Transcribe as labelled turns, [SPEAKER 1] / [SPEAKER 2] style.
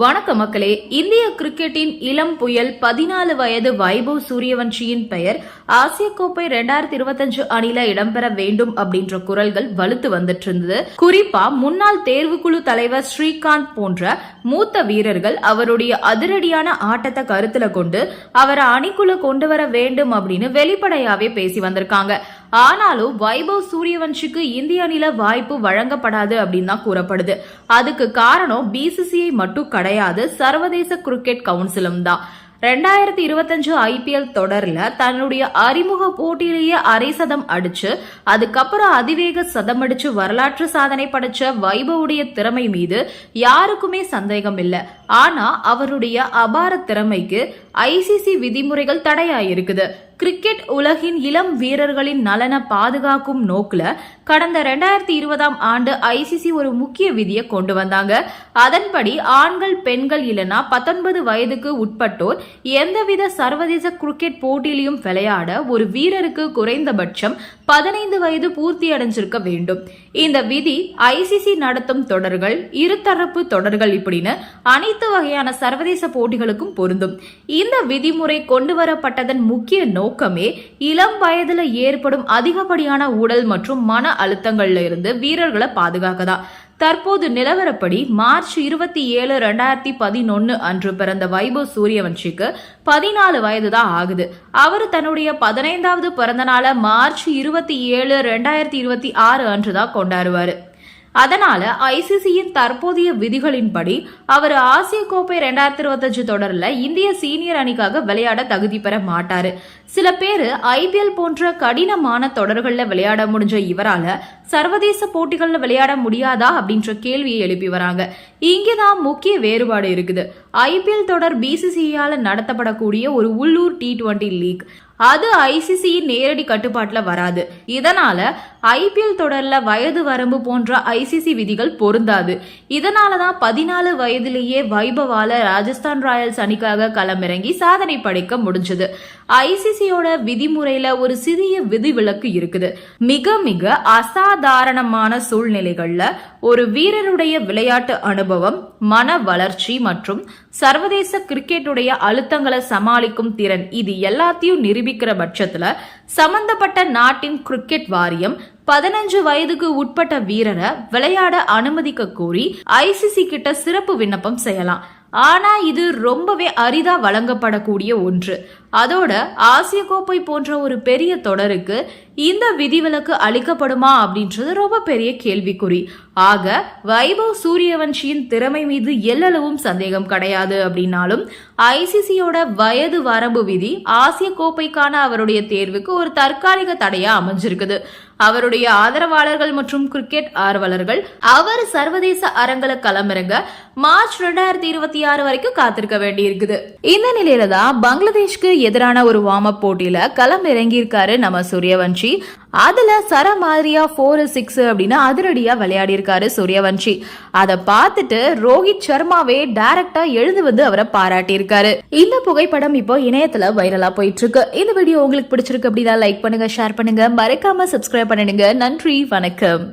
[SPEAKER 1] வணக்க மக்களே. இந்திய கிரிக்கெட்டின் இளம் புயல் பதினாலு வயது வைபவ் சூரியவன்ஷியின் பெயர் ஆசிய கோப்பை ரெண்டாயிரத்தி இருபத்தஞ்சு அணில இடம்பெற வேண்டும் அப்படின்ற குரல்கள் வலுத்து வந்துட்டு இருந்தது குறிப்பா முன்னாள் தேர்வுக்குழு தலைவர் ஸ்ரீகாந்த் போன்ற மூத்த வீரர்கள் அவருடைய அதிரடியான ஆட்டத்தை கருத்துல கொண்டு அவரை அணிக்குள்ள கொண்டு வர வேண்டும் அப்படின்னு வெளிப்படையாவே பேசி வந்திருக்காங்க. ஆனாலும் வைபவ் சூரியவன்ஷிக்கு இந்திய அணில வாய்ப்பு வழங்கப்படாது அப்படின்னு தான் கூறப்படுது. அதுக்கு காரணம் பிசிசிஐ மட்டும் கிடையாது சர்வதேச கிரிக்கெட் கவுன்சிலும் தான். ரெண்டாயிரத்தி இருபத்தஞ்சு ஐபிஎல் தொடரில் தன்னுடைய அறிமுக போட்டியிலேயே அரை சதம் அடிச்சு அதுக்கப்புறம் அதிவேக சதம் அடிச்சு வரலாற்று சாதனை படைச்ச வைபவுடைய திறமை மீது யாருக்குமே சந்தேகம் இல்லை ஆனா அவருடைய அபார திறமைக்கு ஐசிசி விதிமுறைகள் தடையாயிருக்குது. கிரிக்கெட் உலகின் இளம் வீரர்களின் நலனை பாதுகாக்கும் நோக்கில் கடந்த ரெண்டாயிரத்தி இருபதாம் ஆண்டு ஐசிசி ஒரு முக்கிய விதியை கொண்டு வந்தாங்க. அதன்படி ஆண்கள் பெண்கள் இல்லைனா பத்தொன்பது வயதுக்கு உட்பட்டோர் எந்தவித சர்வதேச கிரிக்கெட் போட்டியிலையும் விளையாட ஒரு வீரருக்கு குறைந்தபட்சம் பதினைந்து வயது பூர்த்தி அடைஞ்சிருக்க வேண்டும். இந்த விதி ஐசிசி நடத்தும் தொடர்கள் இருதரப்பு தொடர்கள் இப்படின்னு அனைத்து வகையான சர்வதேச போட்டிகளுக்கும் பொருந்தும். இந்த விதிமுறை கொண்டு வரப்பட்டதன் முக்கிய நோக்கமே இளம் வயதுல ஏற்படும் அதிகப்படியான உடல் மற்றும் மன அழுத்தங்கள்ல இருந்து வீரர்களை பாதுகாக்கதான். தற்போது நிலவரப்படி மார்ச் இருபத்தி ஏழு ரெண்டாயிரத்தி பதினொன்னு அன்று பிறந்த வைபவ் சூரியவன்ஷிக்கு பதினாலு வயது தான் ஆகுது. அவர் தன்னுடைய பதினைந்தாவது பிறந்த நாளை மார்ச் இருபத்தி ஏழு ரெண்டாயிரத்தி இருபத்தி ஆறு அன்று தான் கொண்டாடுவாரு. அதனால ஐசிசியின் தற்போதைய விதிகளின்படி அவர் ஆசிய கோப்பை ரெண்டாயிரத்தி இருபத்தஞ்சு தொடரில் இந்திய சீனியர் அணிக்காக விளையாட தகுதி பெற மாட்டாரு. சில பேர் ஐபிஎல் போன்ற கடினமான தொடர்களில் விளையாட முடிஞ்ச இவரால சர்வதேச போட்டிகளில் விளையாட முடியாதா அப்படின்ற கேள்வியை எழுப்பி வராங்க. இங்கேதான் முக்கிய வேறுபாடு இருக்குது. ஐபிஎல் தொடர் பிசிசிஐயால் நடத்தப்படக்கூடிய ஒரு உள்ளூர் டி டுவெண்டி லீக். அது ஐசிசியின் நேரடி கட்டுப்பாட்டில் வராது. இதனால ஐபிஎல் தொடர்ல வயது வரம்பு போன்ற ஐசிசி விதிகள் பொருந்தாது. இதனால தான் பதினாலு வயதிலேயே வைபவால ராஜஸ்தான் ராயல்ஸ் அணிக்காக களமிறங்கி சாதனை படைக்க முடிஞ்சது. ஐசிசியோட விதிமுறையில ஒரு சிறிய விதிவிலக்கு இருக்குது. மிக மிக அசாதாரணமான சூழ்நிலைகள்ல ஒரு வீரருடைய விளையாட்டு அனுபவம் மன வளர்ச்சி மற்றும் சர்வதேச கிரிக்கெட்டுடைய அழுத்தங்களை சமாளிக்கும் திறன். இது எல்லாத்தையும் நிரூபிக்கிற பட்சத்துல சம்பந்தப்பட்ட நாட்டின் கிரிக்கெட் வாரியம் பதினஞ்சு வயதுக்கு உட்பட்ட வீரரை விளையாட அனுமதிக்க கோரி ஐசிசி கிட்ட சிறப்பு விண்ணப்பம் செய்யலாம். ஆனா இது ரொம்பவே அரிதா வழங்கப்படக்கூடிய ஒன்று. அதோட ஆசிய கோப்பை போன்ற ஒரு பெரிய தொடருக்கு இந்த விதிவிலக்கு அளிக்கப்படுமா அப்படின்றது ரொம்ப பெரிய கேள்விக்குறி. ஆக வைபவ் சூரியவன்ஷியின் திறமை மீது எல்லளவும் சந்தேகம் கிடையாது அப்படின்னாலும் ஐசிசியோட வயது வரம்பு விதி ஆசிய கோப்பைக்கான அவருடைய தேர்வுக்கு ஒரு தற்காலிக தடையா அமைஞ்சிருக்குது. அவருடைய ஆதரவாளர்கள் மற்றும் கிரிக்கெட் ஆர்வலர்கள் அவர் சர்வதேச அரங்கல களமிறங்க மார்ச் ரெண்டாயிரத்தி இருபத்தி ஆறு வரைக்கும் காத்திருக்க வேண்டியிருக்குது. இந்த நிலையில தான் பங்களாதேஷ்க்கு எதிரான ஒரு வார்ம் அப் போட்டியில களம் இறங்கியிருக்காரு நம்ம சூரியவன்ஷி. அதுல சர மாதிரியா ஃபோர் சிக்ஸ் அப்படின்னு அதிரடியா விளையாடி இருக்காரு சூரியவன்ஷி. அதை பார்த்துட்டு ரோஹித் சர்மாவே டைரக்டா எழுந்து வந்து அவரை பாராட்டி இருக்காரு இந்த புகைப்படம் இப்போ இணையத்துல வைரலா போயிட்டு இருக்கு இந்த வீடியோ உங்களுக்கு பிடிச்சிருக்கு அப்படின்னா லைக் பண்ணுங்க ஷேர் பண்ணுங்க. மறக்காம சப்ஸ்கிரைப் பண்ணிடுங்க. நன்றி வணக்கம்.